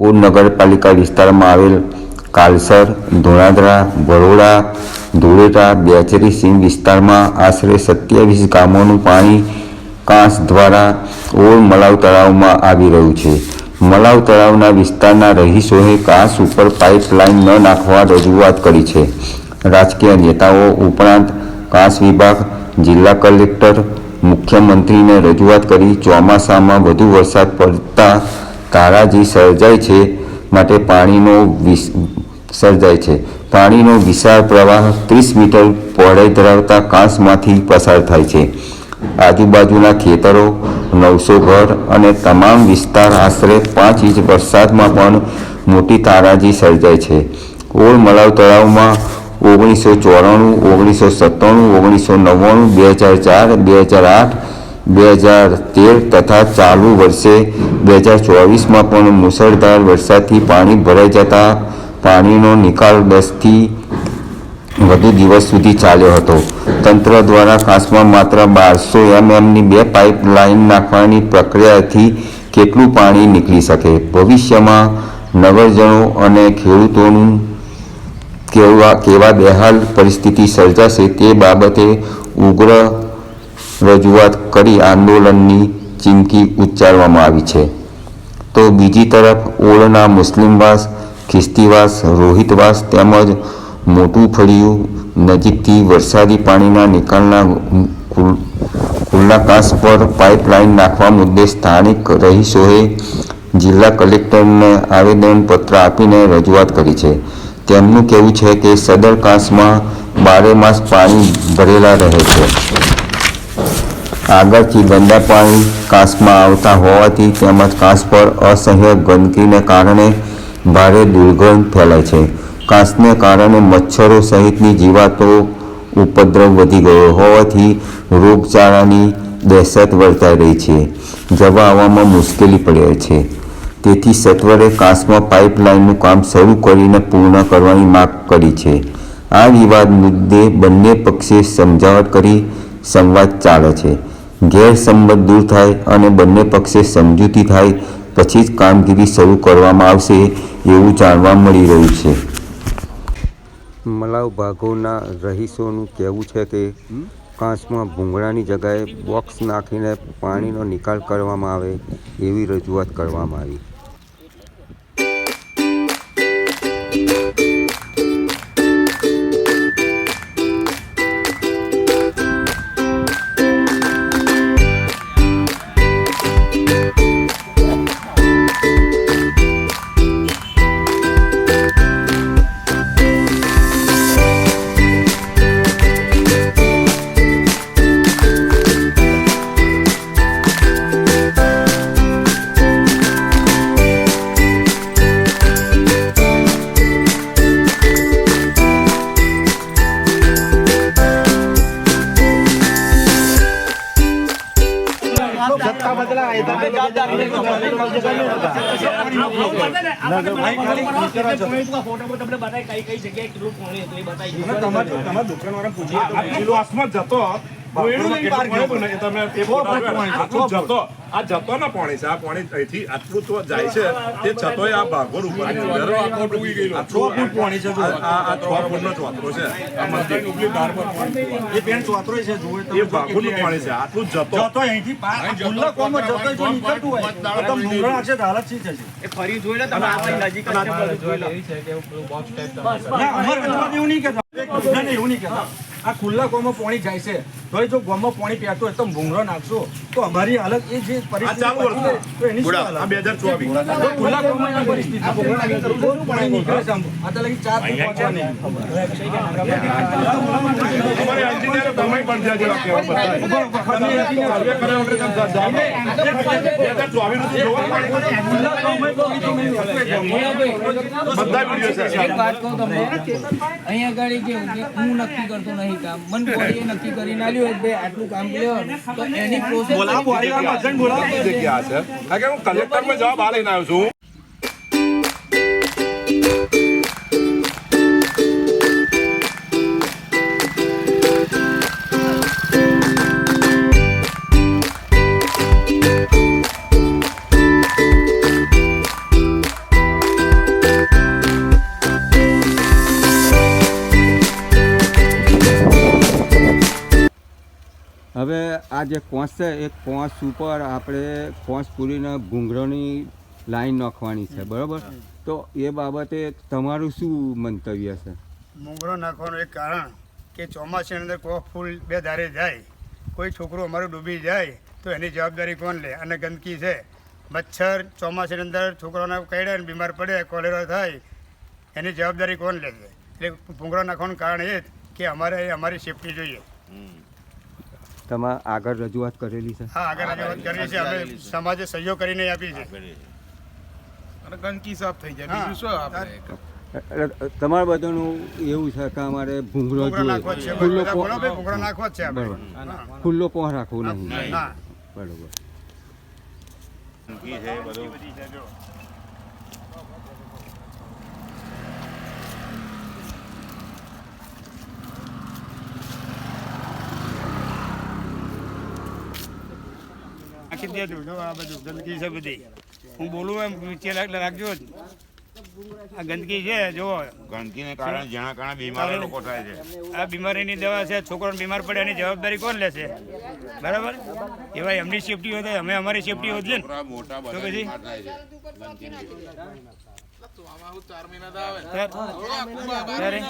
Odd નગરપાલિકા વિસ્તારમાં આવેલ કાલસર ધોળાદરા બરોડા, ધોળેટા બેચરી સીમ વિસ્તારમાં આશરે સત્યાવીસ ગામોનું પાણી કાંસ દ્વારા ઓળ મલાવ તળાવમાં આવી રહ્યું છે. મલાવ તળાવના વિસ્તારના રહીશોએ કાંસ ઉપર પાઇપલાઇન ન નાખવા રજૂઆત કરી છે. રાજકીય નેતાઓ ઉપરાંત કાંસ વિભાગ, જિલ્લા કલેક્ટર, મુખ્યમંત્રીને રજૂઆત કરી ચોમાસામાં વધુ વરસાદ પડતા તારાજી સર્જાય છે માટે પાણીનો સર્જાય છે. પાણીનો વિશાળ પ્રવાહ ત્રીસ મીટર પહોળાઈ ધરાવતા કાંસમાંથી પસાર થાય છે. આજુબાજુના ખેતરો, નવસો ઘર અને તમામ વિસ્તાર આશરે પાંચ ઇંચ વરસાદમાં પણ મોટી તારાજી સર્જાય છે. ઓળ મલાવ તળાવમાં ઓગણીસો ચોરાણું, ઓગણીસો સત્તાણું, ઓગણીસો નવ્વાણું, બે હજાર ચાર, બે હજાર આઠ બે હજાર તેર તથા ચાલુ વર્ષે બે હજાર ચોવીસમાં પણ મુસળધાર વરસાદથી પાણી ભરાઈ જતા પાણીનો નિકાલ દસથી વધુ દિવસ સુધી ચાલ્યો હતો. તંત્ર દ્વારા કાંસમાં માત્ર બારસો એમએમની બે પાઇપ લાઇન નાખવાની પ્રક્રિયાથી કેટલું પાણી નીકળી શકે? ભવિષ્યમાં નગરજનો અને ખેડૂતોનું કેવા કેવા બેહાલ પરિસ્થિતિ સર્જાશે તે બાબતે ઉગ્ર રજૂઆત કરી આંદોલનની ચીમકી ઉચ્ચારવામાં આવી છે. તો બીજી તરફ ઓળના મુસ્લિમવાસ ખ્રિસ્તીવાસ રોહિતવાસ તેમજ મોટું ફળિયું નજીકથી વરસાદી પાણીના નિકાલના ખુલ- ખુલ્લા કાંસ પર પાઇપલાઇન નાખવા મુદ્દે સ્થાનિક રહીશોએ જિલ્લા કલેક્ટરને આવેદનપત્ર આપીને રજૂઆત કરી છે. તેમનું કહેવું છે કે સદર કાંસમાં બારે માસ પાણી ભરેલા રહે છે. આગળથી ગંદા પાણી કાસમાં આવતા હોવાથી તેમજ કાસ પર અસહ્ય ગંદકીને કારણે ભારે દુર્ગંધ ફેલાય છે. કાસને કારણે મચ્છરો સહિતની જીવાતો ઉપદ્રવ વધી ગયો હોવાથી રોગચાળાની દહેશત વર્તાઈ રહી છે. જવા આવવામાં મુશ્કેલી પડે છે. તેથી સત્વરે કાંસમાં પાઇપલાઇનનું કામ શરૂ કરીને પૂર્ણ કરવાની માગ કરી છે. આ વિવાદ મુદ્દે બંને પક્ષે સમજાવટ કરી, સંવાદ ચાલે છે. ગેરસંમત દૂર થાય અને બંને પક્ષે સમજૂતી થાય, પછી જ કામગીરી શરૂ કરવામાં આવશે એવું જાણવા મળી રહ્યું છે. મલાવ ભાગોના રહીશોનું કહેવું છે કે, કાંસમાં ભૂંગળાની જગાએ બોક્સ નાખીને પાણીનો નિકાલ કરવામાં આવે એવી રજૂઆત કરવામાં આવી. તમારા દુકાનવાળાને પૂછીએ તો તમને આસમાં કઈ કઈ જગ્યાએ ગયો પણ એ તમે એ ફોટો જોયો ને, આટલું જતો. આ જતો ના પાણી છે. આ પાણી અહીંથી આટલું તો જાય છે. તે છતોય આ ભાગોળ ઉપર આ પાણી છે આ આ- આ છ ચોતરો છે. આ મંદિર. એ પેન્ટ ચોતરોય છે જુઓ. તમે એ પાણી છે. આટલું જતો. જતો અહીંથી ખુલ્લા કોમમાં જતો જો નીકળતું હોય. તો તમે ડુંગરા હશે તો હાલત શી થશે? ના અમારે એવું નહીં કહેતા. ના ના, એવું નહીં કહેતા. આ ખુલ્લા કોમમાં પાણી જાય છે. તો જો ગોમમાં પાણી પીતું હોય તો ભૂંગળો નાખશો. તો અમારી હાલત એ જે પરિસ્થિતિ અહીંયા આગળ કેવું કે હું નક્કી કરતો નહીં કામ. મન બોડીએ નક્કી કરીને આલ્યું હોય ભાઈ આટલું કામ લ્યો એની પ્રોસેસ બોલાવો, બોલાવો. જગ્યા છે. કારણ કે હું કલેક્ટરમાં જવાબ આ લઈને આવ્યો છું. આ જે કોંસ છે એ કોંસ ઉપર આપણે કોંસ પૂરીને ભૂંગળોની લાઈન નાખવાની છે બરાબર? તો એ બાબતે તમારું શું મંતવ્ય છે? ઘૂંઘરો નાખવાનું એક કારણ કે ચોમાસાની અંદર કોઈ ફૂલ બે ધારે જાય કોઈ છોકરો અમારું ડૂબી જાય તો એની જવાબદારી કોણ લે? અને ગંદકી છે. મચ્છર ચોમાસાની અંદર છોકરાઓને કરડે ને બીમાર પડે કોલેરા થાય એની જવાબદારી કોણ લે છે? એટલે ભૂંગળા નાખવાનું કારણ એ જ કે અમારે અમારી સેફટી જોઈએ. તમે આગળ રજૂઆત કરેલી છે? હા આગળ રજૂઆત કરીએ છીએ. અમે સમાજે સહયોગ કરીને આપી છે અને ગંદકી સાફ થઈ જાય. બીજું શું આપણે તમારા બધાનું એવું છે કે અમારે ભૂંગળો નાખવા જ છે. જોઈએ ખુલ્લો બધા ભૂંગળા નાખવા છે આપણે. બરાબર. ખુલ્લો પોહ રાખવો નહીં. ના બરાબર. નાખી દેજો. જો આ બધું ગંદકી છે બધી. હું બોલું એમ નીચે રાખજો જ. આ ગંદકી છે જુઓ. ગંદકીને કારણે ઘણા ઘણા બીમાર લોકો થાય છે. આ બીમારીની દવા છે છોકરો બીમાર પડે એની જવાબદારી કોણ લેશે? બરાબર? એવા એમની સેફટી હોય તો અમે અમારી સેફટી હોત ને. તો પછી? ચાર મહિના તો આવે.